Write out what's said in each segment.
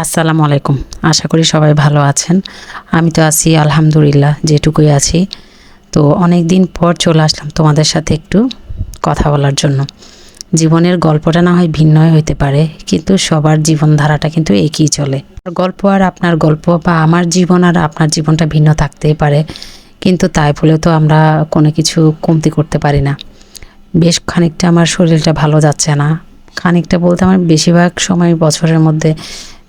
আসসালামু আলাইকুম। আশা করি সবাই ভালো আছেন। আমি তো আছি, আলহামদুলিল্লাহ, যেটুকুই আছি। তো অনেক দিন পর চলে আসলাম তোমাদের সাথে একটু কথা বলার জন্য। জীবনের গল্পটা না হয় ভিন্নই হইতে পারে, কিন্তু সবার জীবনধারাটা কিন্তু একই চলে। গল্প আর আপনার গল্প বা আমার জীবন আর আপনার জীবনটা ভিন্ন থাকতেই পারে, কিন্তু তাই বলে তো আমরা কোনো কিছু কমতি করতে পারি না। বেশ খানিকটা আমার শরীরটা ভালো যাচ্ছে না। খানিকটা বলতে আমার বেশিরভাগ সময় বছরের মধ্যে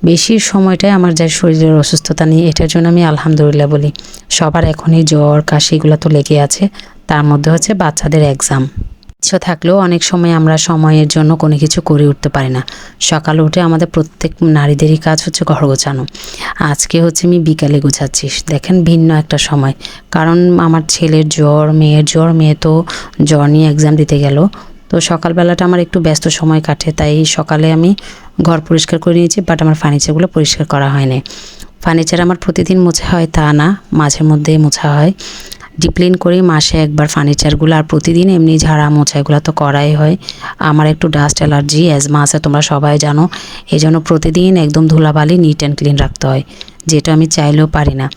বেশি সময়টাই আমার যায় শরীরের অসুস্থতা নিয়ে এটার জন্য আমি আলহামদুলিল্লাহ বলি। সবার এখনই জ্বর, কাশি এগুলো তো লেগে আছে। তার মধ্যে হচ্ছে বাচ্চাদের এক্সাম ইচ্ছা থাকলেও অনেক সময় আমরা সময়ের জন্য কোনো কিছু করে উঠতে পারি না। সকালে উঠে আমাদের প্রত্যেক নারীদেরই কাজ হচ্ছে ঘর গোছানো। আজকে হচ্ছে আমি বিকালে গোছাচ্ছি। দেখেন ভিন্ন একটা সময়। কারণ আমার ছেলের জ্বর, মেয়ের জ্বর, মেয়ে তো জ্বর নিয়ে এক্সাম দিতে গেল। তো সকালবেলাটা আমার একটু ব্যস্ত সময় কাটে, তাই সকালে আমি ঘর পরিষ্কার করে নিয়েছি বাট আমার ফার্নিচারগুলো পরিষ্কার করা হয়নি। ফার্নিচার আমার প্রতিদিন মোছা হয় তা না মাঝে মধ্যে মোছা হয়। ডিপ্লিন করি, মাসে একবার ফার্নিচারগুলো আর প্রতিদিন এমনি ঝাড়া মোছা এগুলো তো করাই হয়। আমার একটু ডাস্ট অ্যালার্জি অ্যাজমা আছে, তোমরা সবাই জানো। এই জন্য প্রতিদিন একদম ধুলাবালি নিট অ্যান্ড ক্লিন রাখতে হয়, যেটা আমি চাইলেও পারি না।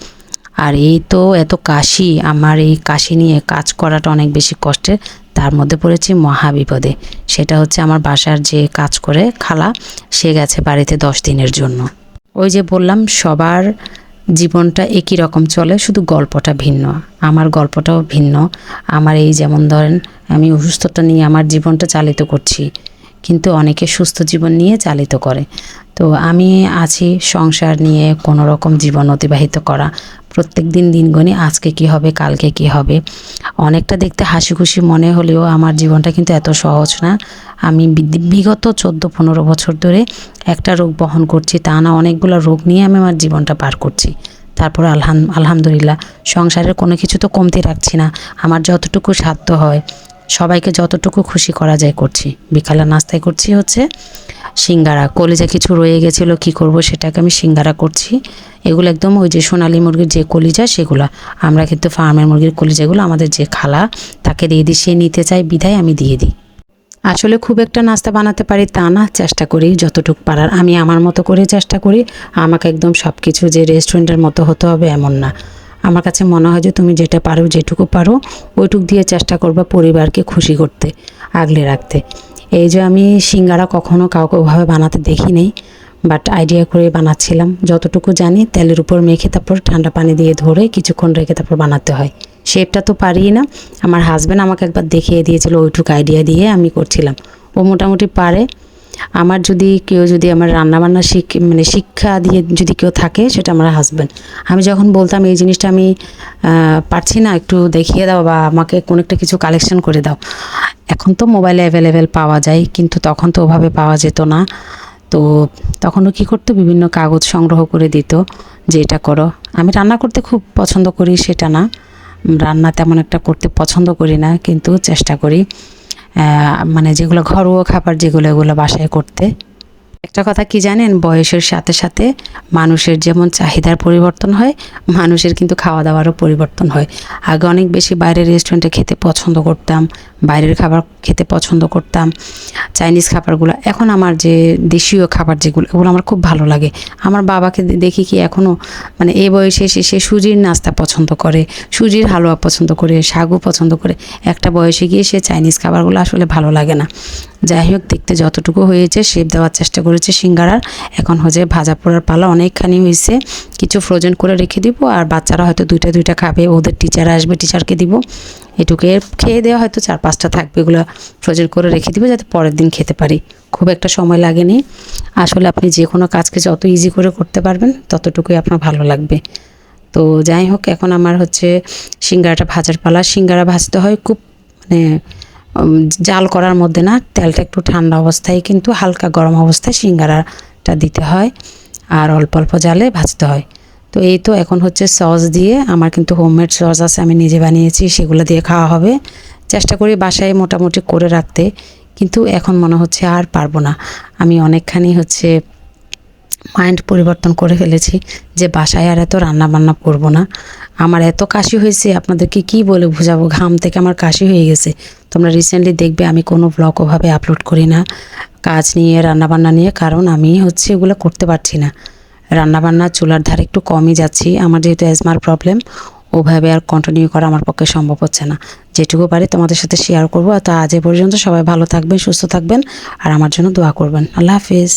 আর এই তো এত কাশি, আমার এই কাশি নিয়ে কাজ করাটা অনেক বেশি কষ্টের। তার মধ্যে পড়েছি মহা বিপদে সেটা হচ্ছে আমার বাসার যে কাজ করে খালা, সে গেছে বাড়িতে দশ দিনের জন্য। ওই যে বললাম, সবার জীবনটা একই রকম চলে, শুধু গল্পটা ভিন্ন। আমার গল্পটাও ভিন্ন। আমার এই যেমন ধরেন, আমি অসুস্থতা নিয়ে আমার জীবনটা চালিত করছি। কিন্তু অনেকে সুস্থ জীবন নিয়ে চালিত করে। তো আমি আছি সংসার নিয়ে কোনো রকম জীবন অতিবাহিত করা। প্রত্যেক দিন দিন গণি আজকে কি হবে, কালকে কি হবে। অনেকটা দেখতে হাসি খুশি মনে হলেও আমার জীবনটা কিন্তু এত সহজ না। আমি বিগত চোদ্দ পনেরো বছর ধরে একটা রোগ বহন করছি, তা না অনেকগুলো রোগ নিয়ে আমি আমার জীবনটা পার করছি। তারপর আলহাম, আলহামদুলিল্লাহ, সংসারের কোনো কিছু তো কমতি রাখছি না। আমার যতটুকু সাধ্য হয় সবাইকে যতটুকু খুশি করা যায় করছি। বিকালে নাস্তায় করছি হচ্ছে সিঙ্গারা। কলিজা কিছু রয়ে গেছিল, কি করব সেটাকে আমি সিঙ্গারা করছি। এগুলো একদম ওই যে সোনালী মুরগির যে কলিজা সেগুলো। আমরা কিন্তু ফার্মের মুরগির কলিজাগুলো আমাদের যে খালা, তাকে দিয়ে দিই। সে নিতে চাই বিধায় আমি দিয়ে দিই। আসলে খুব একটা নাস্তা বানাতে পারি তা না, চেষ্টা করি যতটুকু পারার। আমি আমার মতো করে চেষ্টা করি, আমাকে একদম সব কিছু যে রেস্টুরেন্টের মতো হতে হবে এমন না। আমার কাছে মনে হয় যে তুমি যেটা পারো, যেটুকু পারো, ওইটুক দিয়ে চেষ্টা করবে পরিবারকে খুশি করতে, আগলে রাখতে। এই যে আমি সিঙ্গারা কখনো কাউকে ওভাবে বানাতে দেখি নেই বাট আইডিয়া করে বানাচ্ছিলাম। যতটুকু জানি, তেলের উপর মেখে তারপর ঠান্ডা পানি দিয়ে ধরে কিছুক্ষণ রেখে তারপর বানাতে হয়। শেপটা তো পারি না। আমার হাজব্যান্ড আমাকে একবার দেখিয়ে দিয়েছিল, ওইটুকু আইডিয়া দিয়ে আমি করছিলাম। ও মোটামুটি পারে। আমার যদি কেউ যদি আমার রান্নাবান্না শিখ মানে শিক্ষা দিয়ে যদি কেউ থাকে, সেটা আমার হাজব্যান্ড আমি যখন বলতাম, এই জিনিসটা আমি পারছি না, একটু দেখিয়ে দাও বা আমাকে কোনো একটা কিছু কালেকশন করে দাও। এখন তো মোবাইলে অ্যাভেলেবেল পাওয়া যায়, কিন্তু তখন তো ওভাবে পাওয়া যেত না। তো তখনও কী করতো? বিভিন্ন কাগজ সংগ্রহ করে দিত যে এটা করো। আমি রান্না করতে খুব পছন্দ করি, সেটা না। রান্না তেমন একটা করতে পছন্দ করি না, কিন্তু চেষ্টা করি। মানে যেগুলো ঘরোয়া খাবার যেগুলো এগুলো বাসায় করতে। একটা কথা কি জানেন? বয়সের সাথে সাথে মানুষের যেমন চাহিদার পরিবর্তন হয়, মানুষের কিন্তু খাওয়া দাওয়ারও পরিবর্তন হয়। আগে অনেক বেশি বাইরের রেস্টুরেন্টে খেতে পছন্দ করতাম, বাইরের খাবার খেতে পছন্দ করতাম, চাইনিজ খাবারগুলো। এখন আমার যে দেশীয় খাবার যেগুলো ওগুলো আমার খুব ভালো লাগে। আমার বাবাকে দেখি কি এখনও মানে এই বয়সে এসে, সে সুজির নাস্তা পছন্দ করে, সুজির হালুয়া পছন্দ করে, সাগু পছন্দ করে। একটা বয়সে গিয়ে সে চাইনিজ খাবারগুলো আসলে ভালো লাগে না। যাই হোক, দেখতে যতটুকু হয়েছে, শেপ দেওয়ার চেষ্টা করেছে সিঙ্গারার এখন হচ্ছে ভাজা পোড়ার পালা অনেকখানি হয়েছে কিছু ফ্রোজেন করে রেখে দিব আর বাচ্চারা হয়তো দুইটা দুইটা খাবে, ওদের টিচার আসবে টিচারকে দিব। এটুকে খেয়ে দেওয়া হয়তো চার পাঁচটা থাকবে, এগুলো ফ্রোজেন করে রেখে দিব যাতে পরের দিন খেতে পারি। খুব একটা সময় লাগেনি। আসলে আপনি যে কোনো কাজকে যত ইজি করে করতে পারবেন, ততটুকুই আপনার ভালো লাগবে। তো যাই হোক, এখন আমার হচ্ছে সিঙ্গারাটা ভাজার পালা। সিঙ্গারা ভাজতে হয় খুব মানে জাল করার মধ্যে না তেলটা একটু ঠান্ডা অবস্থায় কিন্তু হালকা গরম অবস্থায় সিঙ্গারাটা দিতে হয় আর অল্প অল্প জালে ভাজতে হয়। তো এই তো এখন হচ্ছে সস দিয়ে আমার কিন্তু হোমমেড সস আছে, আমি নিজে বানিয়েছি, সেগুলো দিয়ে খাওয়া হবে। চেষ্টা করি বাসায় মোটামুটি করে রাখতে, কিন্তু এখন মনে হচ্ছে আর পারব না। আমি অনেকখানি হচ্ছে মাইন্ড পরিবর্তন করে ফেলেছি যে বাসায় আর এত রান্না বান্না করব না। আমার এত কাশি হয়েছে, আপনাদেরকে কি বলে বোঝাবো? ঘাম থেকে আমার কাশি হয়ে গেছে। তোমরা রিসেন্টলি দেখবে আমি কোনো ব্লগ ওভাবে আপলোড করি না। কাজ নিয়ে রান্না বান্না নিয়ে, কারণ আমি হচ্ছে এগুলো করতে পারছি না। রান্নাবান্না চুলার ধারে একটু কমই যাচ্ছি। আমার যেহেতু অ্যাজমার প্রবলেম ওভাবে আর কন্টিনিউ করা আমার পক্ষে সম্ভব হচ্ছে না। যেটুকু পারি তোমাদের সাথে শেয়ার করব। তো আজ পর্যন্ত সবাই ভালো থাকবেন, সুস্থ থাকবেন, আর আমার জন্য দোয়া করবেন। আল্লাহ হাফিজ।